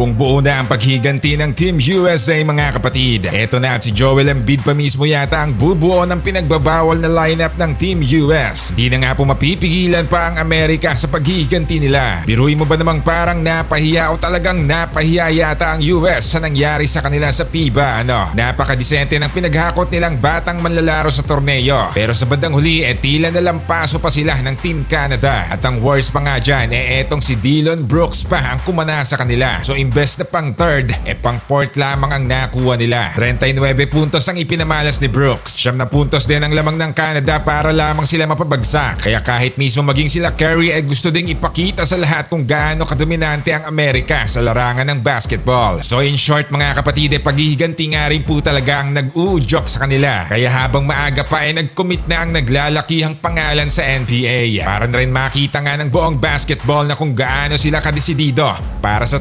Kung buo na ang paghiganti ng Team USA mga kapatid, eto na at si Joel Embiid pa mismo yata ang bubuo ng pinagbabawal na lineup ng Team US. Di na nga po mapipigilan pa ang Amerika sa paghiganti nila. Biruin mo ba namang parang napahiya o talagang napahiya yata ang US sa nangyari sa kanila sa FIBA ano? Napakadisente ng pinaghakot nilang batang manlalaro sa torneo. Pero sa bandang huli, eh tila nalampaso pa sila ng Team Canada. At ang worst pa nga dyan, eh etong si Dillon Brooks pa ang kumana sa kanila. So imbes na pang third, eh pang fourth lamang ang nakuha nila. 39 puntos ang ipinamalas ni Brooks. Siyam na puntos din ang lamang ng Canada para lamang sila mapabagsak. Kaya kahit mismo maging sila Curry ay gusto ding ipakita sa lahat kung gaano kadominante ang Amerika sa larangan ng basketball. So in short mga kapatid, eh paghihiganti nga rin po talaga ang nag-uudyok sa kanila. Kaya habang maaga pa ay nag-commit na ang naglalakihang pangalan sa NBA. Para na rin makita nga ng buong basketball na kung gaano sila kadesidido para sa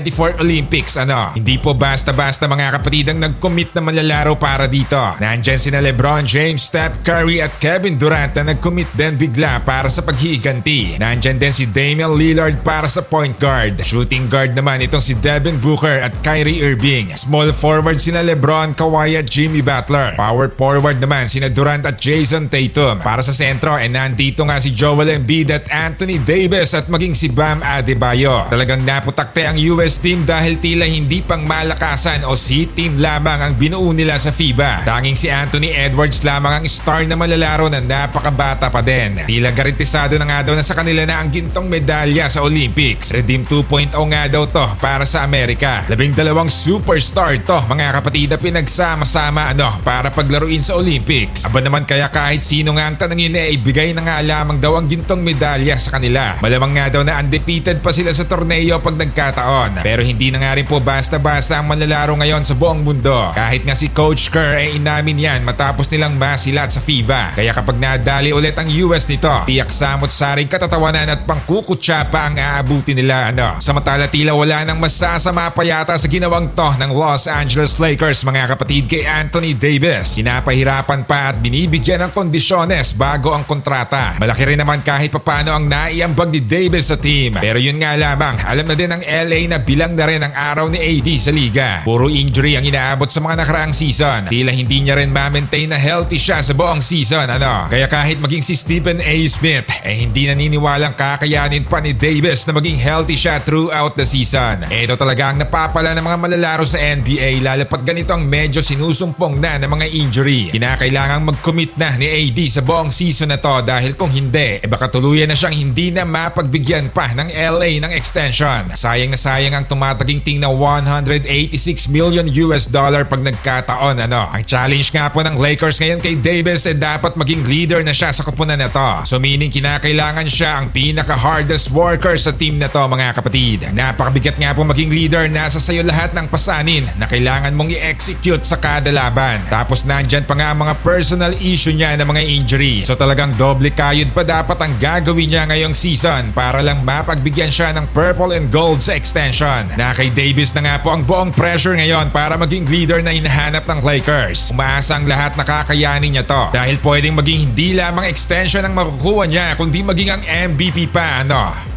2024 Olympics. Ano? Hindi po basta-basta mga kapatid ang nag-commit na manlalaro para dito. Nandyan sina Lebron James, Steph Curry at Kevin Durant na nag-commit din bigla para sa paghihiganti. Nandyan din si Damian Lillard para sa point guard. Shooting guard naman itong si Devin Booker at Kyrie Irving. Small forward sina Lebron, Kawhi at Jimmy Butler. Power forward naman sina Durant at Jason Tatum. Para sa sentro ay nandito nga si Joel Embiid at Anthony Davis at maging si Bam Adebayo. Talagang naputakte ang US team dahil tila hindi pang malakasan o C team lamang ang binuo nila sa FIBA. Tanging si Anthony Edwards lamang ang star na malalaro na napakabata pa din. Tila garantisado na nga daw na sa kanila na ang gintong medalya sa Olympics. Redeem 2.0 nga daw to para sa Amerika. Labing dalawang superstar to mga kapatid na pinagsama-sama ano para paglaruin sa Olympics. Aba naman kaya kahit sino nga ang tanongin eh ibigay na nga lamang daw ang gintong medalya sa kanila. Malamang nga daw na undefeated pa sila sa torneo pag nagkataon. Pero hindi na nga rin po basta-basta ang manlalaro ngayon sa buong mundo. Kahit nga si Coach Kerr ay inamin yan matapos nilang masilat sa FIBA. Kaya kapag nadali ulit ang US nito, tiyak samot saring katatawanan at pangkukutsa pa ang aabuti nila ano. Samantala tila wala nang masasama pa yata sa ginawang to ng Los Angeles Lakers mga kapatid kay Anthony Davis. Pinapahirapan pa at binibigyan ng kondisyones bago ang kontrata. Malaki rin naman kahit papano ang naiambag ni Davis sa team. Pero yun nga lamang, alam na din ng LA na bilang na rin ang araw ni AD sa liga. Puro injury ang inaabot sa mga nakaraang season. Tila hindi niya rin ma-maintain na healthy siya sa buong season. Ano? Kaya kahit maging si Stephen A. Smith, eh hindi naniniwalang kakayanin pa ni Davis na maging healthy siya throughout the season. Ito talaga ang napapala ng mga malalaro sa NBA lalo pat ganito ang medyo sinusumpong na ng mga injury. Kinakailangang mag-commit na ni AD sa buong season na to dahil kung hindi, eh baka tuluyan na siyang hindi na mapagbigyan pa ng LA ng extension. Sayang na sayang ang tumataginting na 186 million US dollar pag nagkataon. Ano? Ang challenge nga po ng Lakers ngayon kay Davis ay dapat maging leader na siya sa kupunan na to. So meaning kinakailangan siya ang pinaka-hardest worker sa team na to mga kapatid. Napakabigat nga po maging leader, nasa sayo lahat ng pasanin na kailangan mong i-execute sa kada laban. Tapos nandyan pa nga ang mga personal issue niya ng mga injury. So talagang doble kayod pa dapat ang gagawin niya ngayong season para lang mapagbigyan siya ng purple and gold sa extension. Na kay Davis na nga po ang buong pressure ngayon para maging leader na hinahanap ng Lakers. Umaasa ang lahat na kakayanin niya to dahil pwedeng maging hindi lamang extension ang makukuha niya kundi maging ang MVP pa ano.